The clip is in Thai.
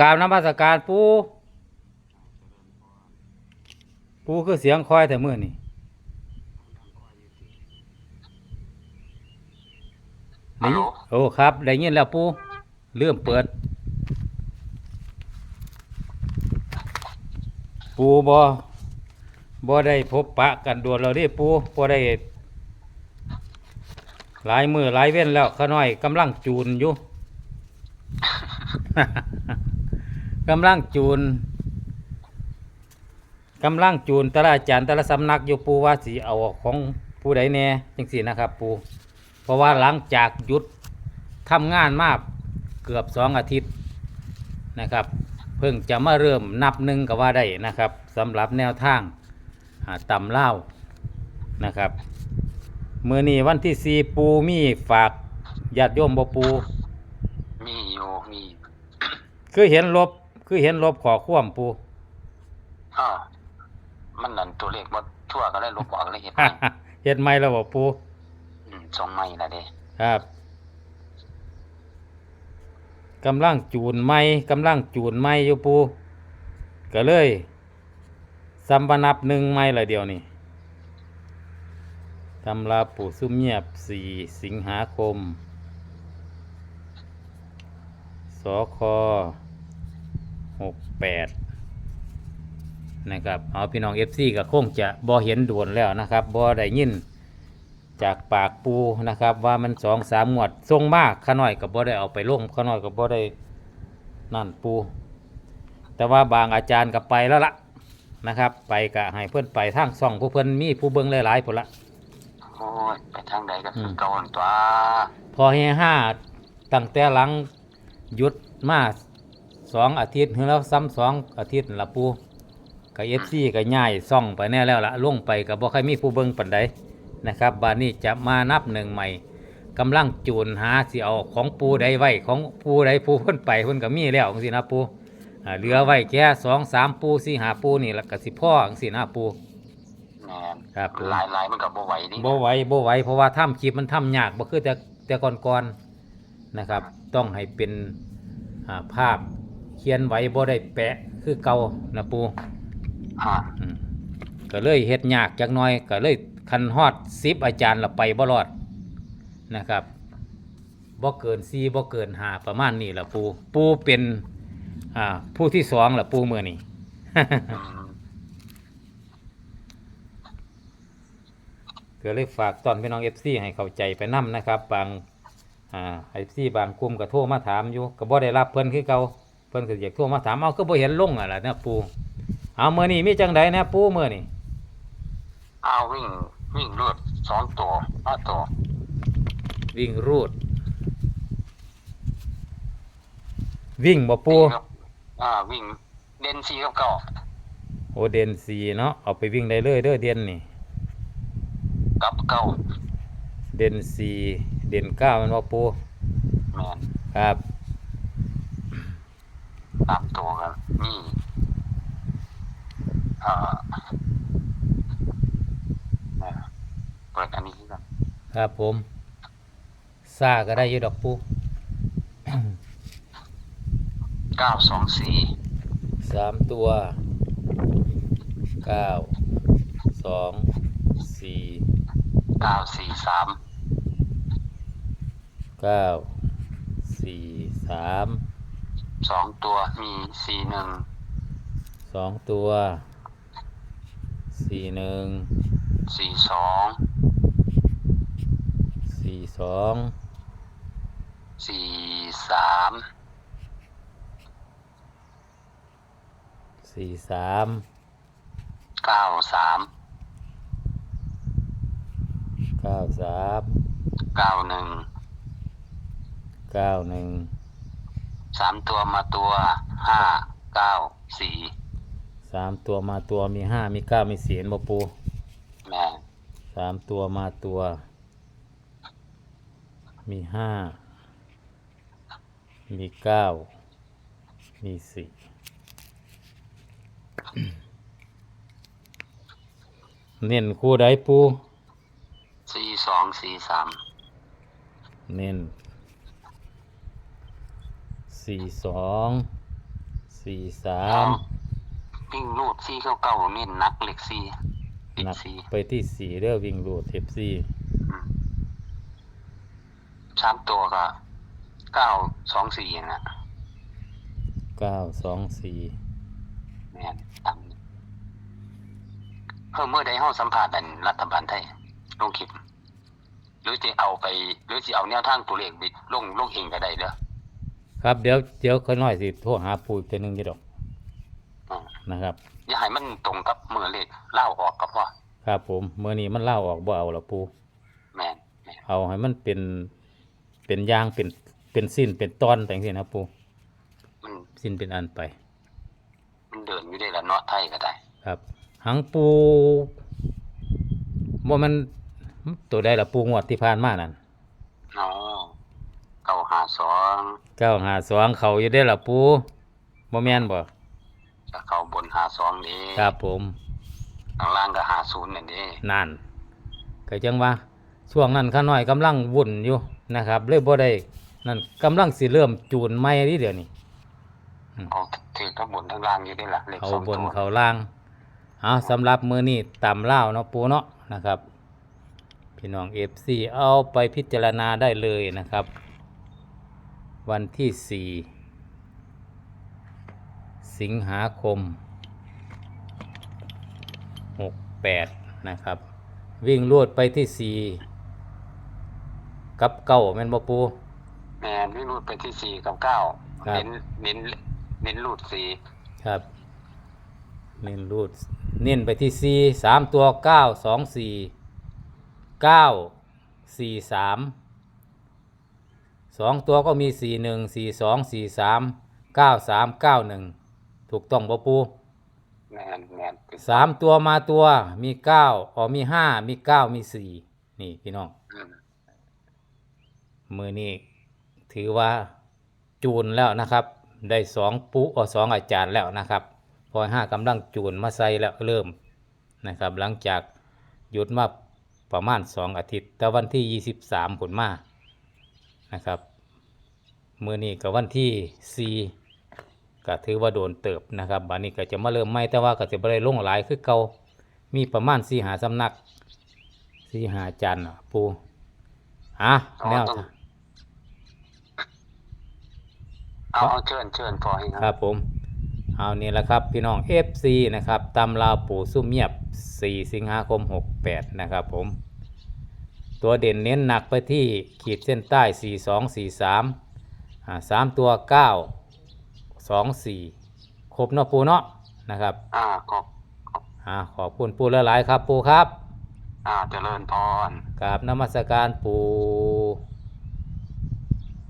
กราบน้ำพาสการปูปูคือเสียงคอยแต่มื่อนี่ฮัลโหลโอ้ครับ ได้ยินแล้วปูเริ่มเปิด ปูบอบอได้พบปะกันดวนเราได้ปูบอได้ หลายมือหลายเว้นแล้วขาน้อยกำลังจูนอยู่ กำลังจูนกำลังจูนแต่ละอาจารย์แต่ละสำนักอยู่ปูว่าสีเอาของผู้ใดแน่จังสีนะครับ ปูเพราะว่าหลังจากหยุดทำงานมาเกือบสองอาทิตย์นะครับ เพิ่งจะมาเริ่มนับหนึ่งก็ว่าได้นะครับสำหรับแนวทางอ่าต่ำเล่าวนะครับมือนี้วันที่สี่ปูมีฝากญาติโยมบ่ปู มีอยู่มี คือเห็นลบ คือเห็นลบขอคว่ำปูอ้าวมันนั่นตัวเลขบ่ทั่วก็เลยลบออกเลยเห็นไหมเห็นไหมแล้วบ่ปูอืมส่งใหม่ละเด้ครับกำลังจูนไม้กำลังจูนไม้อยู่ปูก็เลยสัมปนับหนึ่งไม้ละเดียวนี่ตำราปู่ซุ่มเงียบสี่สิงหาคม สค หกแปดนะครับเอาพี่น้องเอฟซีก็คงจะบ่เห็นด่วนแล้วนะครับบ่ได้ยินจากปากปูนะครับว่ามันสองสามหมวดทรงมากขาน้อยกับบ่ได้เอาไปลงขาน้อยกับบ่ได้นั่นปู แต่ว่าบางอาจารย์ก็ไปแล้วละนะครับ ไปกะให้เพื่อนไปทางซ่องผู้เพื่อนมีผู้เบิ่งหลายๆผลละโอ้ยไปทางใดก็คือมเก่าหั่นตัวพอเฮห้าตั้งแต่หลังหยุดมา สองอาทิตย์ถึงแล้วซ้ำสองอาทิตย์นั่นละปูกับเอฟซีก็ย่ายซ่องไปแน่แล้วละลงไปกับบ่ใครมีผู้เบิ่งปันใดนะครับบานนี้จะมานับหนึ่งใหม่กำลังจูนหาสิเอาของปูใดไว้ของปูใดปูเพิ่นไปเพิ่นก็มีแล้วจังซี่นะปูอ่าเหลือไว้แค่สองสามปูสี่หาปูนี่แล้วก็สิพ่อจังซี่นะปูแม่นครับผมหลายหลายมันก็บ่ไหวดิบ่ไหวบ่ไหวเพราะว่าทำคลิปมันทำยากบ่คือแต่แต่ก่อนๆนะครับ ต้องให้เป็นอ่าภาพเขียนไว้บ่ได้แปะคือเก่านะปูอ่าอืมก็เลยเฮ็ดยากจักหน่อย ก็เลยคันฮอด10อาจารย์ละไปบ่รอดนะครับบ่เกิน4บ่เกิน5ประมาณนี้ล่ะปูปูเป็นอ่าผู้ที่สองล่ะปูมื้อนี้อืมก็เลยฝากตอนพี่น้องเอฟซีให้เข้าใจไปนํนะครับ บางอ่าเอฟซีบางกลุ่มก็โทรมาถามอยู่ก็บ่ได้รับเพิ่นคือเก่าเพิ่นก็อยากโทรมาถามเอาก็บ่เห็นลงอะล่ะนะปูเอามื้อนี้มีจังไดนะปูมื้อนี้อ้าววิ่งวิ่งรวดสองตัวห้าตัววิ่งรูด วิ่งบ่ปูวิ่งครับอ่าวิ่งเด่นสีกับเก่าโอเดนซีเนาะเอาไปวิ่งได้เลยเด้อเด่นนี่กับเก่าเด่นซีเด่นเก้าแมันบ่ปูแม่นครับ ตามตัวกันนี่อ่าเนี่ยเปิดอันนี้ก่อนครับผมซ่าก็ได้อยู่ดอกปูเก้าสองสี่สามตัวเก้าสองสี่เก้าสี่สามเก้าสี่สาม สองตัวมีสี่หนึ่งสองตัวสี่หนึ่งสี่สองสี่สองสี่สามสี่สามเก้าสามเก้าสามเก้าหนึ่งเก้าหนึ่ง สามตัวมาตัวห้าเก้าสี่สามตัวมาตัวมีห้ามีเก้ามีสี่เห็นบ่ปูแม่นสามตัวมาตัว มีห้ามีเก้ามีสี่เน้นคู่ใดปูสี่สองสี่สามเน้น สี่สองสี่สาเอามวิ่งรูดซี่เก้าเก้าเน้นนักเหล็กซี่ติดหนักซี่ไปที่สี่เด้อวิ่งรูดเทปซี่อืมสามตัวก็เก้าสองสี่นะเก้าสองสี่แม่นตามนี้เพิ่มเมื่อใดห้องสัมผัสอันรัฐบาลไทยลงคลิปหรือจะเอาไป หรือจะเอาแนวทางตัวเลขไปลงลงเองก็ได้เด้อ ครับเดี๋ยวเดี๋ยวค่อยน้อยสิโทรหาปูอีกทีหนึงจะดอกอืมนะครับ อย่าให้มันตรงกับมือเลขเล่าออกกับว่าครับผมเมื่อนี้มันเล่าออกบ่เอาละปูแม่นแม่นเอาให้มันเป็นเป็นอยางเป็นเป็นสิ้นเป็นตอนแต่งสินะปูมันสิ้นเป็นอันไป มันเดินอยู่ได้ละเนาะไทยก็ได้ครับหังปูว่ามันตัวใดละปูงวดที่ผ่านมานั่นอ๋อเก้าหา สองเก้าหาสองเขาอยู่ได้ละปูบ่แม่นบ่จะเข้าบนหาสองนี้ครับผมข้างล่างก็หาศูนย์นั่นเองนั่นก็จังว่าช่วงนั้นข้าน้อยกำลังวุ่นอยู่นะครับเลยบ่ได้นั่นกำลังสิเริ่มจูนใหม่นี่เดี๋ยวนี้เอาถือทั้งบนทั้งล่างอยู่ได้ละเลขเขาสองบนตัวเขาล่างเอาสำหรับมือนี้ตำเล่าวเนาะปูเนาะนะครับ พี่น้องเอฟซีเอาไปพิจารณาได้เลยนะครับ วันที่สี่สิงหาคมหกแปดนะครับ วิ่งลวดไปที่สี่กับเก้าแม่นบ่ปูแมนวิ่งรูดไปที่สี่กับเก้าครับเน้นเน้นเน้นรูดสี่ครับ เน้นรูดเน้นไปที่สี่สามตัวเก้าสองสี่เก้าสี่สาม สองตัวก็มีสี่หนึ่งสี่สองสี่สามเก้าสามเก้าหนึ่งถูกต้องปะปูแมนแมนเป็นสามตัวมาตัวมีเก้าอ๋อมีห้ามีเก้ามีสี่นี่พี่น้องอืมมือนี้ถือว่าจูนแล้วนะครับ ได้สองปุเออสองอาจารย์แล้วนะครับ พอห้ากำลังจูนมาใส่แล้วเริ่มนะครับ หลังจากหยุดมาประมาณสองอาทิตย์ แต่วันที่ยี่สิบสามผลมา นะครับมือนี้กับวันที่สี่ก็ถือว่าโดนเติบนะครับบันนี้ก็จะมาเริ่มใหม่แต่ว่าก็จะไม่ได้ลงหลายคือเก่ามีประมาณสี่หาสำนักสี่หาอาจารย์น่ะปูอะแนวทางเอาเอาเชิญเชิญพอให้ครับผมเอานี่แหละครับพี่น้อง FC นะครับตำลาวปู่ซุ่มเงียบ 4 สิงหาคม 68 นะครับผม ตัวเด่นเน้นหนักไปที่ขีดเส้นใต้ 4243อ่า3ตัว 9 2 4 ครบเนาะปูเนาะนะครับอ่าขอบอ่าขอบคุณปูหลายๆครับปูครับ อ่าเจริญพร กราบนมัสการปู